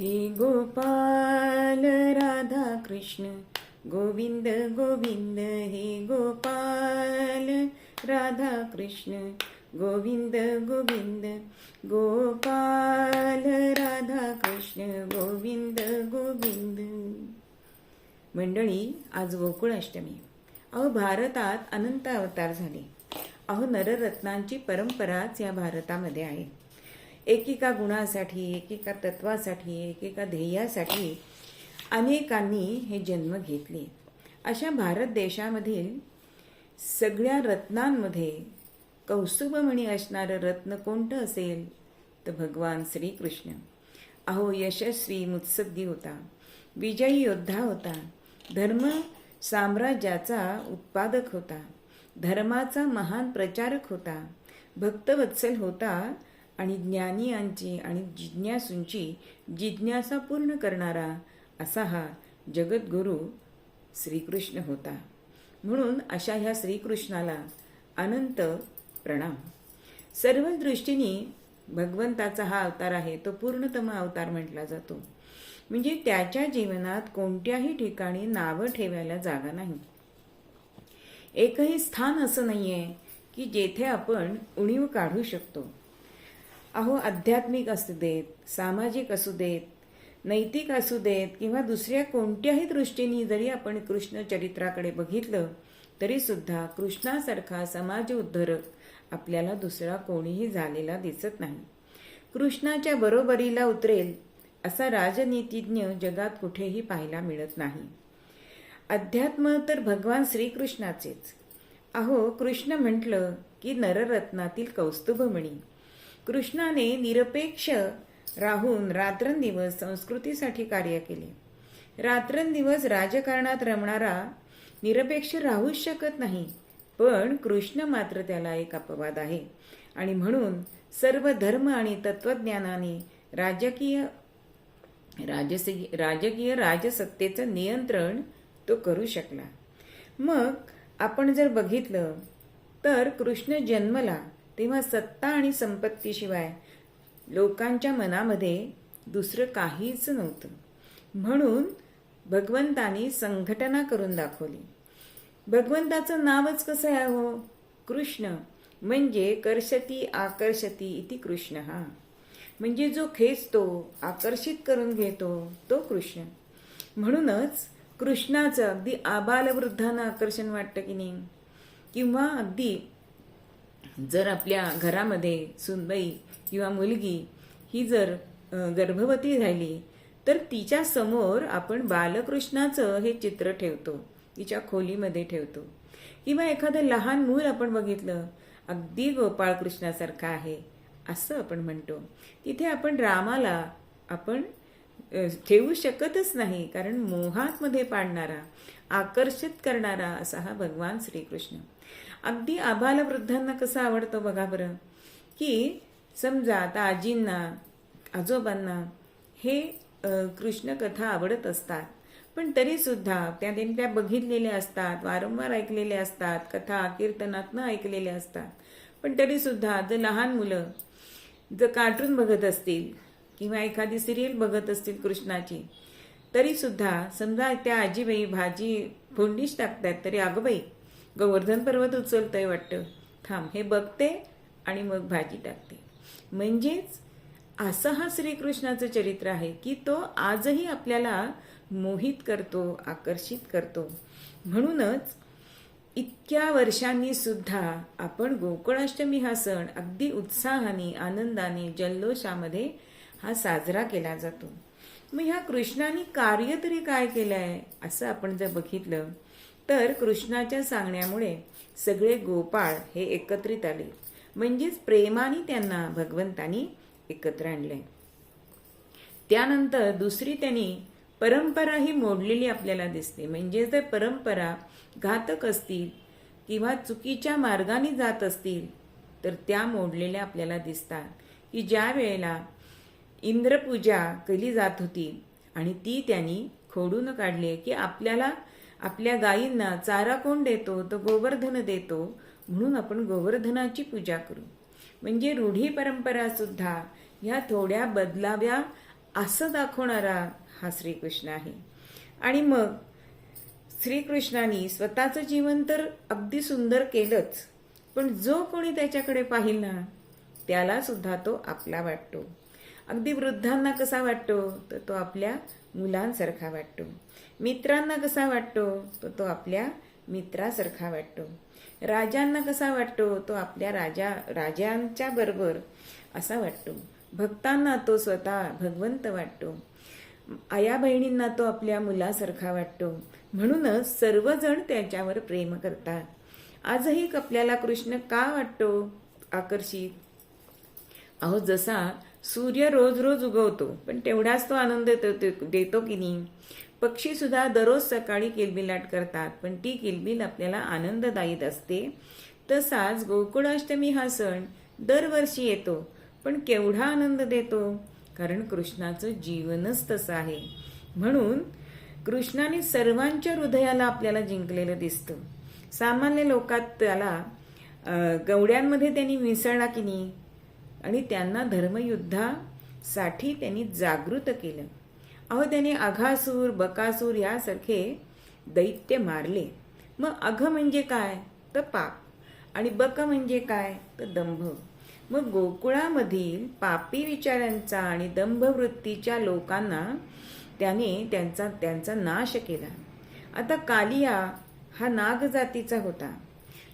हे गोपाल राधा कृष्ण गोविंद गोविंद हे गोपाल राधा कृष्ण गोविंद गोविंद गोपाल राधा कृष्ण गोविंद गोविंद. मंडळी आज गोकुळाष्टमी अहो भारतात अनंत अवतार झाले. अहो नररत्नांची परंपराच या भारतामध्ये आहे. एकेका गुणासाठी एकेका तत्वासाठी एकेका ध्येयासाठी अनेकांनी हे जन्म घेतले. अशा भारत देशामधील सगळ्या रत्नांमध्ये कौस्तुभमणी असणारं रत्न कोणतं असेल? तर भगवान श्रीकृष्ण. अहो यशस्वी मुत्सद्दी होता. विजयी योद्धा होता. धर्म साम्राज्याचा उत्पादक होता. धर्माचा महान प्रचारक होता. भक्तवत्सल होता. आणि ज्ञानियांची आणि जिज्ञासूंची जिज्ञासा पूर्ण करणारा असा हा जगद्गुरू श्रीकृष्ण होता. म्हणून अशा ह्या श्रीकृष्णाला अनंत प्रणाम. सर्व दृष्टीने भगवंताचा हा अवतार आहे तो पूर्णतम अवतार म्हटला जातो. म्हणजे त्याच्या जीवनात कोणत्याही ठिकाणी नावं ठेवायला जागा नाही. एकही स्थान असं नाही आहे की जेथे आपण उणीव काढू शकतो. अहो आध्यात्मिक असू देत सामाजिक असू देत नैतिक असू देत किंवा दुसऱ्या कोणत्याही दृष्टीने जरी आपण कृष्ण चरित्राकडे बघितलं तरीसुद्धा कृष्णासारखा समाज उद्धरक आपल्याला दुसरा कोणीही झालेला दिसत नाही. कृष्णाच्या बरोबरीला उतरेल असा राजनीतिज्ञ जगात कुठेही पाहायला मिळत नाही. अध्यात्म तर भगवान श्रीकृष्णाचेच. अहो कृष्ण म्हटलं की नररत्नातील कौस्तुभमणी कृष्णाने निरपेक्ष राहून रात्रंदिवस संस्कृतीसाठी कार्य केले. रात्रंदिवस राजकारणात रमणारा निरपेक्ष राहूच शकत नाही पण कृष्ण मात्र त्याला एक अपवाद आहे. आणि म्हणून सर्व धर्म आणि तत्वज्ञानाने राजकीय राजसी राजकीय राजसत्तेचं नियंत्रण तो करू शकला. मग आपण जर बघितलं तर कृष्ण जन्मला तेव्हा सत्ता आणि संपत्तीशिवाय लोकांच्या मनामध्ये दुसरं काहीच नव्हतं. म्हणून भगवंतानी संघटना करून दाखवली. भगवंताचं नावच कसं आहे हो कृष्ण. म्हणजे कर्षती आकर्षती इति कृष्ण. हा म्हणजे जो खेचतो आकर्षित करून घेतो तो कृष्ण. म्हणूनच कृष्णाचं अगदी आबालवृद्धांना आकर्षण वाटतं की नाही? किंवा अगदी जर आपल्या घरामध्ये सुनबाई किंवा मुलगी ही जर गर्भवती झाली तर तिच्या समोर आपण बालकृष्णाचं हे चित्र ठेवतो तिच्या खोलीमध्ये ठेवतो. किंवा एखादं लहान मूल आपण बघितलं अगदी गोपाळकृष्णासारखं आहे असं आपण म्हणतो. तिथे आपण रामाला आपण ठेवू शकतच नाही कारण मोहातमध्ये पाडणारा आकर्षित करणारा असा हा भगवान श्रीकृष्ण. अगदी आबाल वृद्धांना कसं आवडतं बघा बरं. की समजा आता आजींना आजोबांना हे कृष्ण कथा आवडत असतात. पण तरीसुद्धा त्या त्यांनी त्या बघितलेल्या असतात वारंवार ऐकलेल्या असतात कथा कीर्तनातनं ऐकलेल्या असतात. पण तरीसुद्धा जर लहान मुलं जर कार्टून बघत असतील किंवा एखादी सिरियल बघत असतील कृष्णाची तरीसुद्धा समजा त्या आजीबाई भाजी फोडणीच टाकतात तरी अगं गोवर्धन पर्वत उचलतंय वाटतं. थांब हे बघते आणि मग भाजी टाकते. म्हणजेच असं हा श्रीकृष्णाचं चरित्र आहे की तो आजही आपल्याला मोहित करतो आकर्षित करतो. म्हणूनच इतक्या वर्षांनी सुद्धा आपण गोकुळाष्टमी हा सण अगदी उत्साहाने आनंदाने जल्लोषामध्ये हा साजरा केला जातो. मग ह्या कृष्णाने कार्य तरी काय केलं आहे असं आपण जर बघितलं तर कृष्णाच्या सांगण्यामुळे सगळे गोपाळ हे एकत्रित आले. म्हणजेच प्रेमाने त्यांना भगवंतानी एकत्र आणले. त्यानंतर दुसरी त्यांनी परंपरा ही मोडलेली आपल्याला दिसते. म्हणजे जर परंपरा घातक असतील किंवा चुकीच्या मार्गाने जात असतील तर त्या मोडलेल्या आपल्याला दिसतात. की ज्या वेळेला इंद्रपूजा केली जात होती आणि ती त्यांनी खोडून काढली की आपल्याला आपल्या गायींना चारा कोण देतो तो गोवर्धन देतो म्हणून आपण गोवर्धनाची पूजा करू. म्हणजे रूढी परंपरा सुद्धा ह्या थोड्या बदलाव्या असं दाखवणारा हा श्रीकृष्ण आहे. आणि मग श्रीकृष्णाने स्वतःचं जीवन तर अगदी सुंदर केलंच पण जो कोणी त्याच्याकडे पाहिल ना त्याला सुद्धा तो आपला वाटतो. अगदी वृद्धांना कसा वाटतो तर तो आपल्या मुलांसारखा वाटतो. मित्रांना कसा वाटतो? तर तो आपल्या मित्रासारखा वाटतो. राजांना कसा वाटतो? तो आपल्या राजा राजांच्या बरोबर असा वाटतो. भक्तांना तो स्वतः भगवंत वाटतो. आया बहिणींना तो आपल्या मुलासारखा वाटतो. म्हणूनच सर्वजण त्याच्यावर प्रेम करतात. आजही आपल्याला कृष्ण का वाटतो? आकर्षित. अहो जसा सूर्य रोज रोज उगवतो पण तेवढाच तो आनंद देतो देतो की नाही? पक्षीसुद्धा दररोज सकाळी किलबिलाट करतात पण ती किलबिल आपल्याला आनंददायीत असते. तसाच गोकुळाष्टमी हा सण दरवर्षी येतो पण केवढा आनंद देतो? कारण कृष्णाचं जीवनच तसं आहे. म्हणून कृष्णाने सर्वांच्या हृदयाला आपल्याला जिंकलेलं दिसतं. सामान्य लोकात त्याला गवड्यांमध्ये त्यांनी मिसळला की नाही? आणि त्यांना धर्मयुद्धासाठी त्यांनी जागृत केलं. अहो त्याने अघासूर बकासूर यासारखे दैत्य मारले. मग अघ म्हणजे काय? तर पाप. आणि बक म्हणजे काय? तर दंभ. मग गोकुळामधील पापी विचारांचा आणि दंभवृत्तीच्या लोकांना त्याने त्यांचा त्यांचा नाश केला. आता कालिया हा नागजातीचा होता.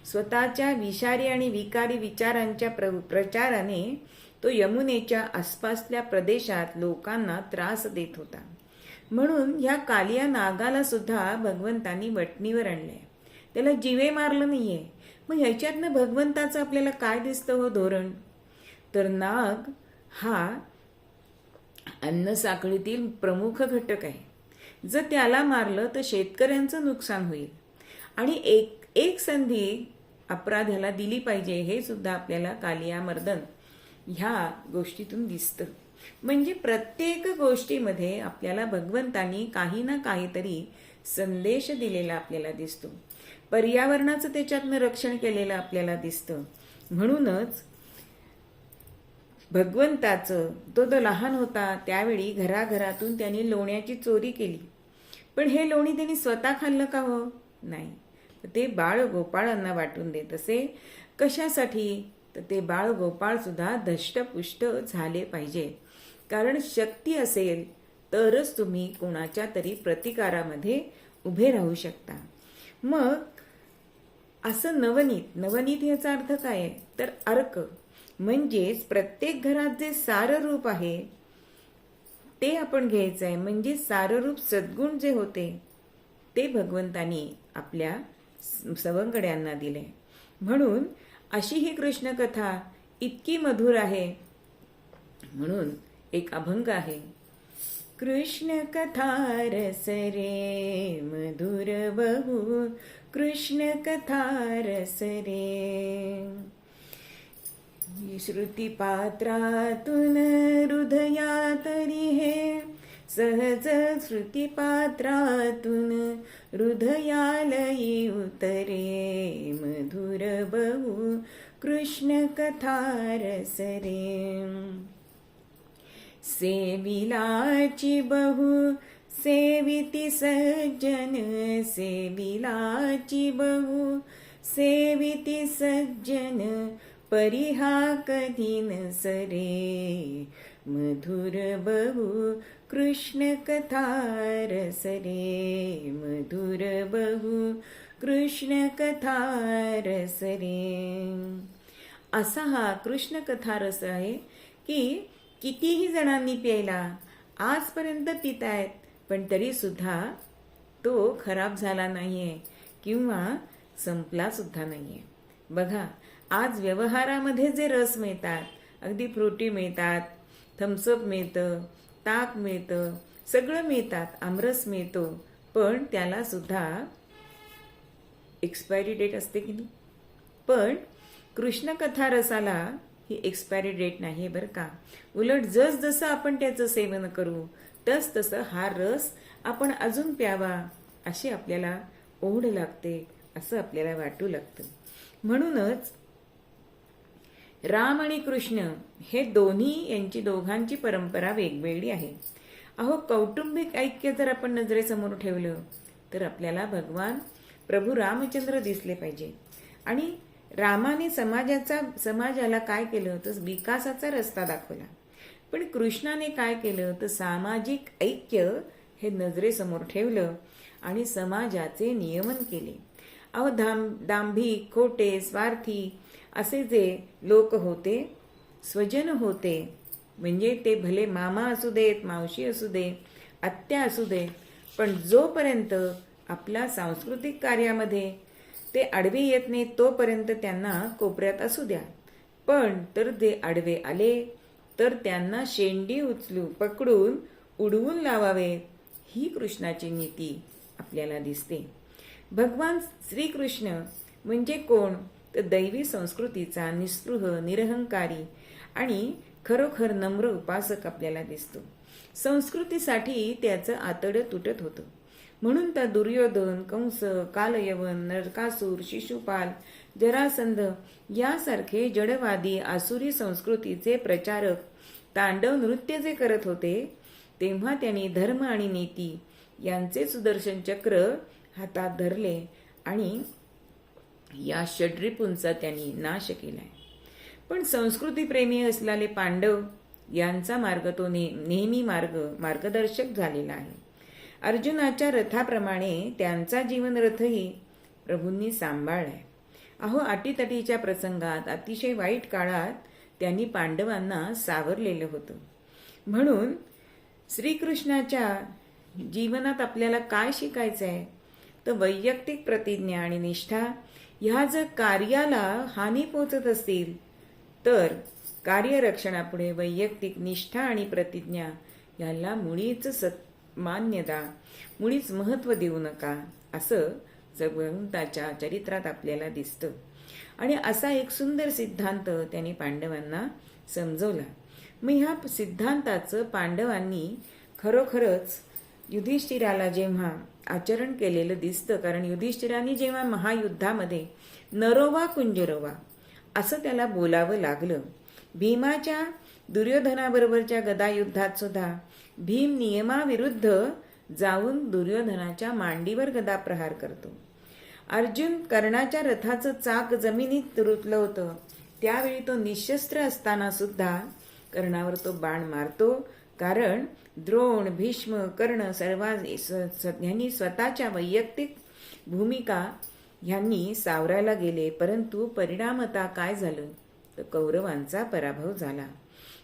स्वतःच्या विषारी आणि विकारी विचारांच्या प्र प्रचाराने तो यमुनेच्या आसपासल्या प्रदेशात लोकांना त्रास देत होता. म्हणून ह्या कालिया नागाला सुद्धा भगवंतांनी वटणीवर आणलंय. त्याला जीवे मारलं नाहीये. मग ह्याच्यातनं भगवंताचं आपल्याला काय दिसतं हो धोरण? तर नाग हा अन्न साखळीतील प्रमुख घटक आहे. जर त्याला मारलं तर शेतकऱ्यांचं नुकसान होईल. आणि एक एक संधी अपराध्याला दिली पाहिजे हे सुद्धा आपल्याला कालिया मर्दन ह्या गोष्टीतून दिसतं. म्हणजे प्रत्येक गोष्टीमध्ये आपल्याला भगवंतानी काही ना काहीतरी संदेश दिलेला आपल्याला दिसतो. पर्यावरणाचं त्याच्यातनं रक्षण केलेलं आपल्याला दिसतं. म्हणूनच भगवंताचं तो तो लहान होता त्यावेळी घराघरातून त्यांनी लोण्याची चोरी केली. पण हे लोणी त्यांनी स्वतः खाल्लं का हो? नाही. तर ते बाळ गोपाळांना वाटून देत असे. कशासाठी? तर ते बाळ गोपाळ सुद्धा धष्टपुष्ट झाले पाहिजे. कारण शक्ती असेल तरच तुम्ही कोणाच्या तरी प्रतिकारामध्ये उभे राहू शकता. मग असं नवनीत नवनीत याचा अर्थ काय? आहे तर अर्क म्हणजेच प्रत्येक घरात जे साररूप आहे ते आपण घ्यायचं आहे म्हणजे साररूप सद्गुण जे होते ते भगवंतानी आपल्या सवंगड्यांना दिले. म्हणून अशी ही कृष्णकथा इतकी मधुर आहे. म्हणून एक अभंग आहे. कृष्ण कथा रस रे मधुर बहु कृष्ण कथा रस रे. श्रुती पात्रातून हृदया तरी हे सहज श्रुती पात्रातून हृदयालयी उतरे. मधुर बहु कृष्ण कथा रस रे. सेविलाची बहु सेविती सज्जन सेविलाची बहु सेविती सज्जन परिहा कधी न सरे। मधुर बहु कृष्ण कथार सरे। रे मधुर बहु कृष्ण कथार सरे। असा हा कृष्ण कथारस आहे की कितीही जणांनी प्यायला आजपर्यंत पितायत पण तरी सुद्धा तो खराब झाला नाहीये किंवा संपला सुद्धा नाहीये. बघा आज व्यवहारामध्ये जे रस मिळतात अगदी फ्रुटी मिळतात थम्सअप मिळतं ताक मिळतं सगळं मिळतात आमरस मिळतो पण त्याला सुद्धा एक्सपायरी डेट असते की नाही? पण कृष्णकथा रसाला ही एक्सपायरी डेट नाही आहे बरं का. उलट जस जसं आपण त्याचं सेवन करू तस तसं हा रस आपण अजून प्यावा अशी आपल्याला ओढ लागते असं आपल्याला वाटू लागतं. म्हणूनच राम आणि कृष्ण हे दोन्ही यांची दोघांची परंपरा वेगवेगळी आहे. अहो कौटुंबिक ऐक्य जर आपण नजरेसमोर ठेवलं तर आपल्याला भगवान प्रभू रामचंद्र दिसले पाहिजे. आणि रामाने समाजाचा समाजाला काय केलं तर विकासाचा रस्ता दाखवला. पण कृष्णाने काय केलं तर सामाजिक ऐक्य हे नजरेसमोर ठेवलं आणि समाजाचे नियमन केले. अहो धाम दांभी खोटे स्वार्थी असे जे लोक होते स्वजन होते म्हणजे ते भले मामा असू देत मावशी असू दे आत्या असू दे पण जोपर्यंत आपल्या सांस्कृतिक कार्यामध्ये ते आडवे येत नाही तोपर्यंत त्यांना कोपऱ्यात असू द्या. पण तर ते आडवे आले तर त्यांना शेंडी उचलू पकडून उडवून लावावे. ही कृष्णाची नीती आपल्याला दिसते. भगवान श्रीकृष्ण म्हणजे कोण? तर दैवी संस्कृतीचा निस्पृह निरहंकारी आणि खरोखर नम्र उपासक आपल्याला दिसतो. संस्कृतीसाठी त्याचं आतडं तुटत होतं. म्हणून तर दुर्योधन कंस कालयवन नरकासूर शिशुपाल जरासंध यासारखे जडवादी आसुरी संस्कृतीचे प्रचारक तांडव नृत्य जे करत होते तेव्हा त्यांनी धर्म आणि नीती यांचे सुदर्शन चक्र हातात धरले आणि या षड्रिपूंचा त्यांनी नाश केलाय. पण संस्कृतीप्रेमी असलेले पांडव यांचा मार्ग तो ने नेहमी मार्ग मार्गदर्शक झालेला आहे. अर्जुनाच्या रथाप्रमाणे त्यांचा जीवनरथही प्रभूंनी सांभाळलाय. अहो अटीतटीच्या प्रसंगात अतिशय वाईट काळात त्यांनी पांडवांना सावरलेलं होतं. म्हणून श्रीकृष्णाच्या जीवनात आपल्याला काय शिकायचं आहे तर वैयक्तिक प्रतिज्ञा आणि निष्ठा ह्या जर कार्याला हानी पोचत असतील तर कार्यरक्षणापुढे वैयक्तिक निष्ठा आणि प्रतिज्ञा याला मुळीच मान्यता मुळीच महत्त्व देऊ नका असं जगवंताच्या चरित्रात आपल्याला दिसतं. आणि असा एक सुंदर सिद्धांत त्यांनी पांडवांना समजवला. मग ह्या सिद्धांताचं पांडवांनी खरोखरच युधिष्ठिराला जेव्हा आचरण केलेलं दिसतं कारण युधिष्ठिराने जेव्हा महायुद्धामध्ये नरोवा कुंजरोवा असं त्याला बोलावं लागलं भीमाच्या दुर्योधनाबरोबरच्या गदायुद्धात सुद्धा भीम नियमाविरुद्ध जाऊन दुर्योधनाच्या मांडीवर गदा प्रहार करतो. अर्जुन कर्णाच्या रथाचं चाक जमिनीत रुतलं होतं. त्यावेळी तो निशस्त्र असताना सुद्धा कर्णावर तो बाण मारतो. कारण द्रोण भीष्म कर्ण सर्वा यांनी स्वतःच्या वैयक्तिक भूमिका ह्यांनी सावरायला गेले. परंतु परिणामता काय झालं? कौरवांचा पराभव झाला.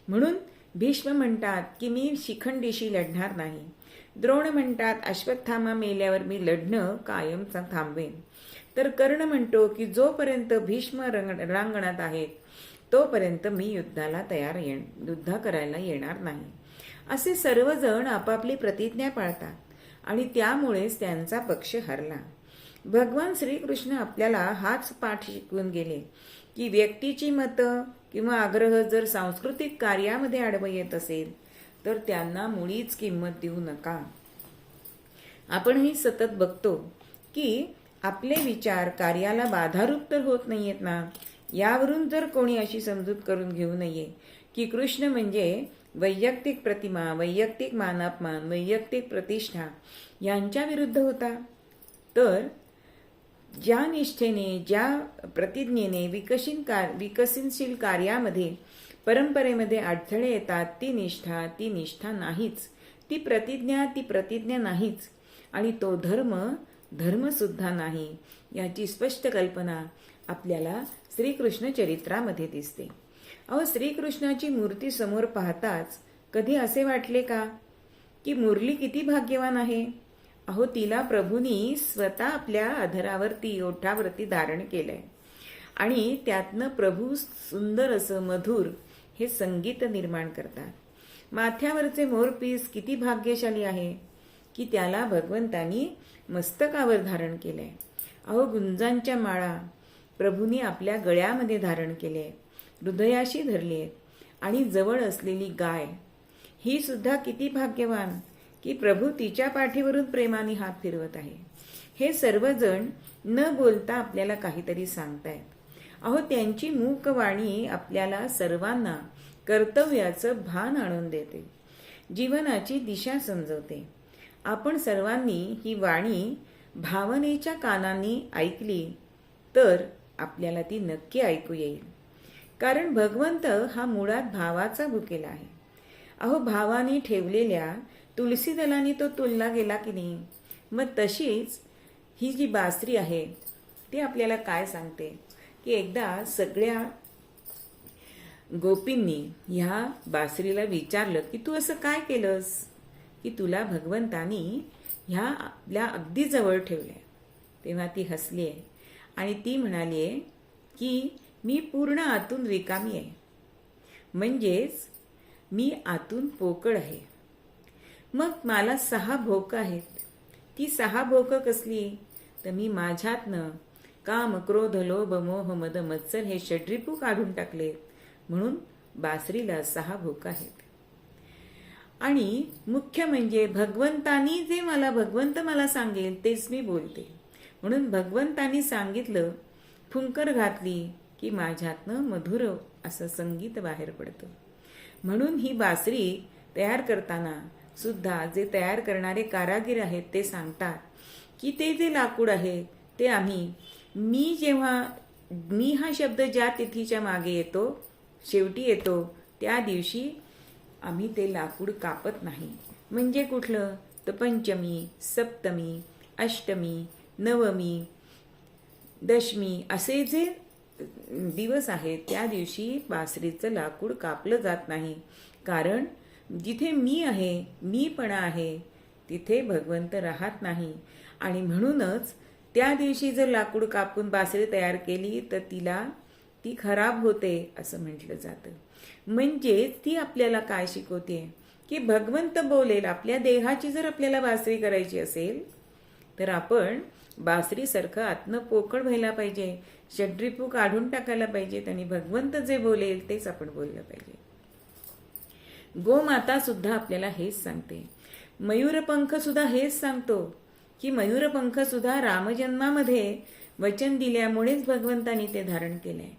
म्हणून भीष्म म्हणतात की मी शिखंडीशी लढणार नाही. द्रोण म्हणतात अश्वत्थामा मेल्यावर मी लढणं कायमचा थांबवेन. तर कर्ण म्हणतो की जोपर्यंत भीष्म रंग रांगणात आहेत तोपर्यंत मी युद्धाला तयार ये युद्ध करायला येणार नाही. असे सर्वजण आपापली प्रतिज्ञा पाळतात आणि त्यामुळेच त्यांचा पक्ष हरला. भगवान श्रीकृष्ण आपल्याला हाच पाठ शिकवून गेले. की व्यक्तीची मतं किंवा आग्रह जर सांस्कृतिक कार्यामध्ये आडवं येत असेल तर त्यांना मुळीच किंमत देऊ नका. आपणही सतत बघतो की आपले विचार कार्याला बाधारूप तर होत नाहीयेत ना? यावरून जर कोणी अशी समजूत करून घेऊ नये की कृष्ण म्हणजे वैयक्तिक प्रतिमा वैयक्तिक मानापमान वैयक्तिक प्रतिष्ठा यांच्या विरुद्ध होता. तर ज्या निष्ठेने ज्या प्रतिज्ञेने विकसित कार विकसनशील कार्यामध्ये परंपरेमध्ये अडथळे येतात ती निष्ठा ती निष्ठा नाहीच. ती प्रतिज्ञा ती प्रतिज्ञा नाहीच. आणि तो धर्म धर्मसुद्धा नाही याची स्पष्ट कल्पना आपल्याला श्रीकृष्ण चरित्रामध्ये दिसते. अहो श्रीकृष्णाची मूर्ती समोर पाहताच कधी असे वाटले का? की मुरली किती भाग्यवान आहे? अहो तिला प्रभूनी स्वतः आपल्या अधरावरती ओठावरती धारण केलंय. आणि त्यातनं प्रभू सुंदर असं मधुर हे संगीत निर्माण करतात. माथ्यावरचे मोरपीस किती भाग्यशाली आहे की त्याला भगवंतानी मस्तकावर धारण केलंय. अहो गुंजांच्या माळा प्रभूंनी आपल्या गळ्यामध्ये धारण केले हृदयाशी धरली आहेत आणि जवळ असलेली गाय ही सुद्धा किती भाग्यवान. की प्रभू तिच्या पाठीवरून प्रेमाने हात फिरवत आहे. हे सर्वजण न बोलता आपल्याला काहीतरी सांगतायत. अहो त्यांची मूक वाणी आपल्याला सर्वांना कर्तव्याचं भान आणून देते. जीवनाची दिशा समजवते. आपण सर्वांनी ही वाणी भावनेच्या कानांनी ऐकली तर आपल्याला ती नक्की ऐकू येईल. कारण भगवंत हा मुळात भावाचा भुकेला आहे. अहो भावाने ठेवलेल्या तुलसी दलाने तो तुलना गेला की नाही? मग तशीच ही जी बासरी आहे ती आपल्याला काय सांगते? की एकदा सगळ्या गोपींनी ह्या बासरीला विचारलं की तू असं काय केलंस? की तुला भगवंतानी ह्या आपल्या अगदी जवळ ठेवल्या. तेव्हा ती हसली आहे आणि ती म्हणाली आहे की मी पूर्ण आतून रिकामी आहे. म्हणजेच मी आतून पोकळ आहे. मग मला सहा भोकं आहेत. ती सहा भोकं कसली? तर मी माझ्यातनं काम क्रोध लोभ मोह मद मत्सर हे षड्रिपू काढून टाकले. म्हणून बासरीला सहा भोक आहेत. आणि मुख्य म्हणजे भगवंतानी जे मला भगवंत मला सांगेल तेच मी बोलते. म्हणून भगवंतानी सांगितलं फुंकर घातली की माझ्यातनं मधुर असं संगीत बाहेर पडतं. म्हणून ही बासरी तयार करताना सुद्धा जे तयार करणारे कारागीर आहेत ते सांगतात की ते जे लाकूड आहे ते आम्ही मी जेव्हा मी हा शब्द ज्या तिथीच्या मागे येतो शेवटी येतो त्या दिवशी आम्ही ते लाकूड कापत नाही. म्हणजे कुठलं? तर पंचमी सप्तमी अष्टमी नवमी दशमी असे जे दिवस आहेत त्या दिवशी बासरीचं लाकूड कापलं जात नाही. कारण जिथे मी आहे मीपणा आहे तिथे भगवंत राहत नाही. आणि म्हणूनच त्या दिवशी जर लाकूड कापून बासरी तयार केली तर तिला ती खराब होते असं म्हटलं जातं. म्हणजेच ती आपल्याला काय शिकवते? की भगवंत बोलेल आपल्या देहाची जर आपल्याला बासरी करायची असेल तर आपण बासरीसारखं आतनं पोकळ व्हायला पाहिजे. षड्रिपू काढून टाकायला पाहिजेत आणि भगवंत जे बोलेल तेच आपण बोललं पाहिजे. गोमाता सुद्धा आपल्याला हेच सांगते. मयूरपंख सुद्धा हेच सांगतो की मयूरपंख सुद्धा रामजन्मामध्ये वचन दिल्यामुळेच भगवंतानी ते धारण केलंय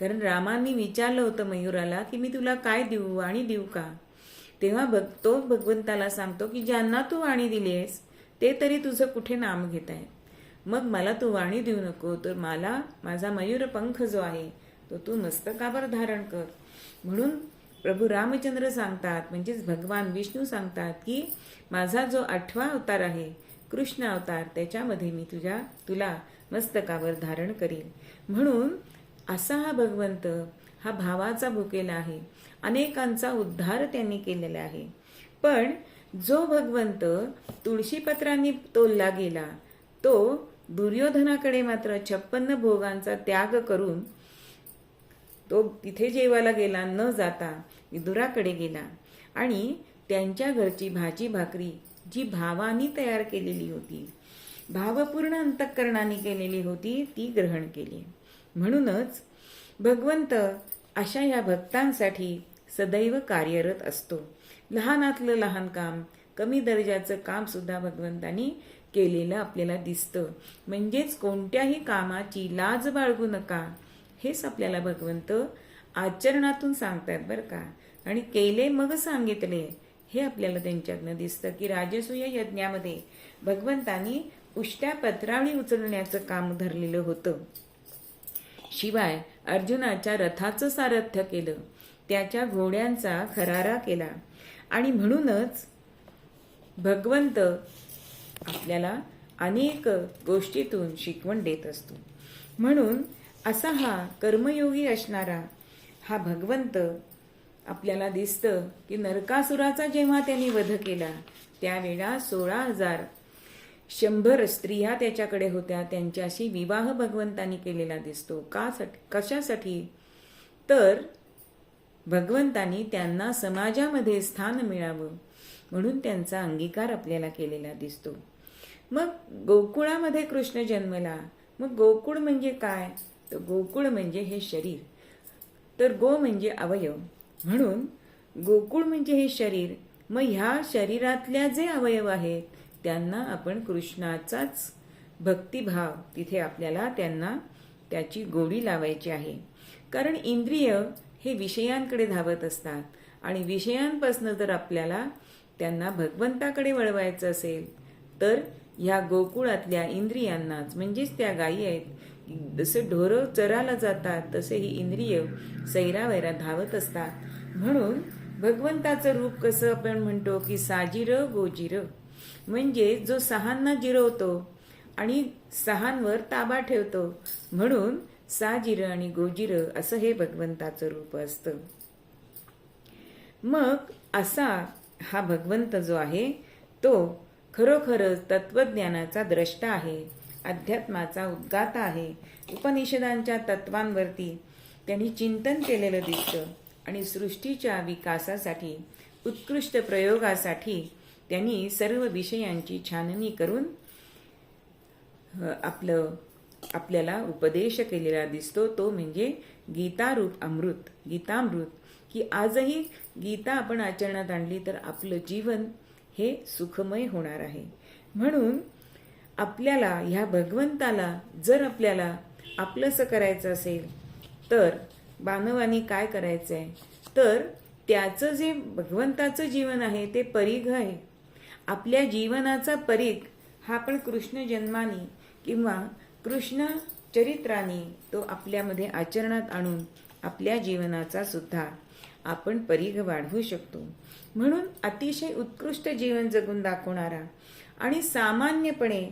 कारण रामांनी विचारलं होतं मयूराला की मी तुला काय देऊ वाणी देऊ का? तेव्हा भग तो भगवंताला सांगतो की ज्यांना तू वाणी दिलीस ते तरी तुझं कुठे नाम घेत आहेत मग मला तू वाणी देऊ नको तर मला माझा मयूरपंख जो आहे तो तू मस्तकावर धारण कर. म्हणून प्रभू रामचंद्र सांगतात म्हणजेच भगवान विष्णू सांगतात की माझा जो आठवा अवतार आहे कृष्ण अवतार त्याच्यामध्ये मी तुझ्या तुला मस्तकावर धारण करीन. म्हणून असा हा भगवंत हा भावाचा भुकेला आहे. अनेकांचा उद्धार त्यांनी केलेला आहे. पण जो भगवंत तुळशीपत्रांनी तोलला गेला तो दुर्योधनाकडे मात्र छप्पन्न भोगांचा त्याग करून तो तिथे जेवायला गेला न जाता विदुराकडे गेला. आणि त्यांच्या घरची भाजी भाकरी जी भावानी तयार केलेली होती भावपूर्ण अंतःकरणाने केलेली होती ती ग्रहण केली. म्हणूनच भगवंत अशा या भक्तांसाठी सदैव कार्यरत असतो. लहानातलं लहान काम कमी दर्जाचं काम सुद्धा भगवंतानी केलेलं आपल्याला दिसतं. म्हणजेच कोणत्याही कामाची लाज बाळगू नका. हेच आपल्याला भगवंत आचरणातून सांगतात बरं का. आणि केले मग सांगितले हे आपल्याला त्यांच्याकडनं दिसतं की राजसूय यज्ञामध्ये भगवंतानी उष्ट्या पत्रावळी उचलण्याचं काम धरलेलं होतं. शिवाय अर्जुनाच्या रथाचं सारथ्य केलं त्याच्या घोड्यांचा खरारा केला. आणि म्हणूनच भगवंत आपल्याला अनेक गोष्टीतून शिकवण देत असतो. म्हणून असा हा कर्मयोगी असणारा हा भगवंत आपल्याला दिसतं की नरकासुराचा जेव्हा त्यांनी वध केला त्यावेळा सोळा हजार शंभर स्त्रिया त्याच्याकडे होत्या. त्यांच्याशी विवाह भगवंतानी केलेला दिसतो. का कशासाठी? तर भगवंतानी त्यांना समाजामध्ये स्थान मिळावं म्हणून त्यांचा अंगीकार आपल्याला केलेला दिसतो. मग गोकुळामध्ये कृष्ण जन्मला. मग गोकुळ म्हणजे काय? तर गोकुळ म्हणजे हे शरीर. तर गो म्हणजे अवयव. म्हणून गोकुळ म्हणजे हे शरीर. मग ह्या शरीरातल्या जे अवयव आहेत त्यांना आपण कृष्णाचाच भक्तिभाव. तिथे आपल्याला त्यांना त्याची गोडी लावायची आहे. कारण इंद्रिय हे विषयांकडे धावत असतात. आणि विषयांपासून जर आपल्याला त्यांना भगवंताकडे वळवायचं असेल तर ह्या गोकुळातल्या इंद्रियांनाच म्हणजेच त्या गायी आहेत जसे ढोरं चराला जातात तसे ही इंद्रिय सैरावैरा धावत असतात. म्हणून भगवंताचं रूप कसं आपण म्हणतो की साजिर गोजिर. म्हणजे जो सहांना जिरवतो आणि सहांवर ताबा ठेवतो. म्हणून साजिर आणि गोजिर असं हे भगवंताचं रूप असतं. मग असा हा भगवंत जो आहे तो खरोखरच तत्वज्ञानाचा द्रष्टा आहे. अध्यात्माचा उद्गाता आहे. उपनिषदांच्या तत्वांवरती त्यांनी चिंतन केलेलं दिसतं आणि सृष्टीच्या विकासासाठी उत्कृष्ट प्रयोगासाठी त्यांनी सर्व विषयांची छाननी करून आपलं आपल्याला उपदेश केलेला दिसतो. तो म्हणजे गीतारूप अमृत गीतामृत. की आजही गीता आपण आचरणात आणली तर आपलं जीवन हे सुखमय होणार आहे. म्हणून आपल्याला ह्या भगवंताला जर आपल्याला आपलंसं करायचं असेल तर बानवानी काय करायचं आहे तर त्याचं जे भगवंताचं जीवन आहे ते परीघ आहे. आपल्या जीवनाचा परीघ हा पण कृष्ण जन्मानी किंवा कृष्ण चरित्राने तो आपल्यामध्ये आचरणात आणून आपल्या जीवनाचा सुद्धा आपण परीघ वाढवू शकतो. म्हणून अतिशय उत्कृष्ट जीवन जगून दाखवणारा आणि सामान्यपणे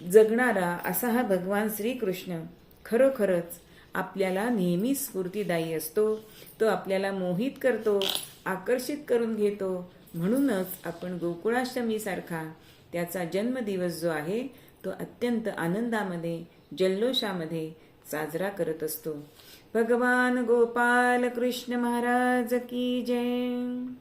जगणारा असा हा भगवान श्रीकृष्ण खरोखरच आपल्याला नेहमी स्फूर्तीदायी असतो. तो आपल्याला मोहित करतो आकर्षित करून घेतो. म्हणूनच आपण गोकुळाष्टमीसारखा त्याचा जन्मदिवस जो आहे तो अत्यंत आनंदामध्ये जल्लोषामध्ये साजरा करत असतो. भगवान गोपाल कृष्ण महाराज की जय.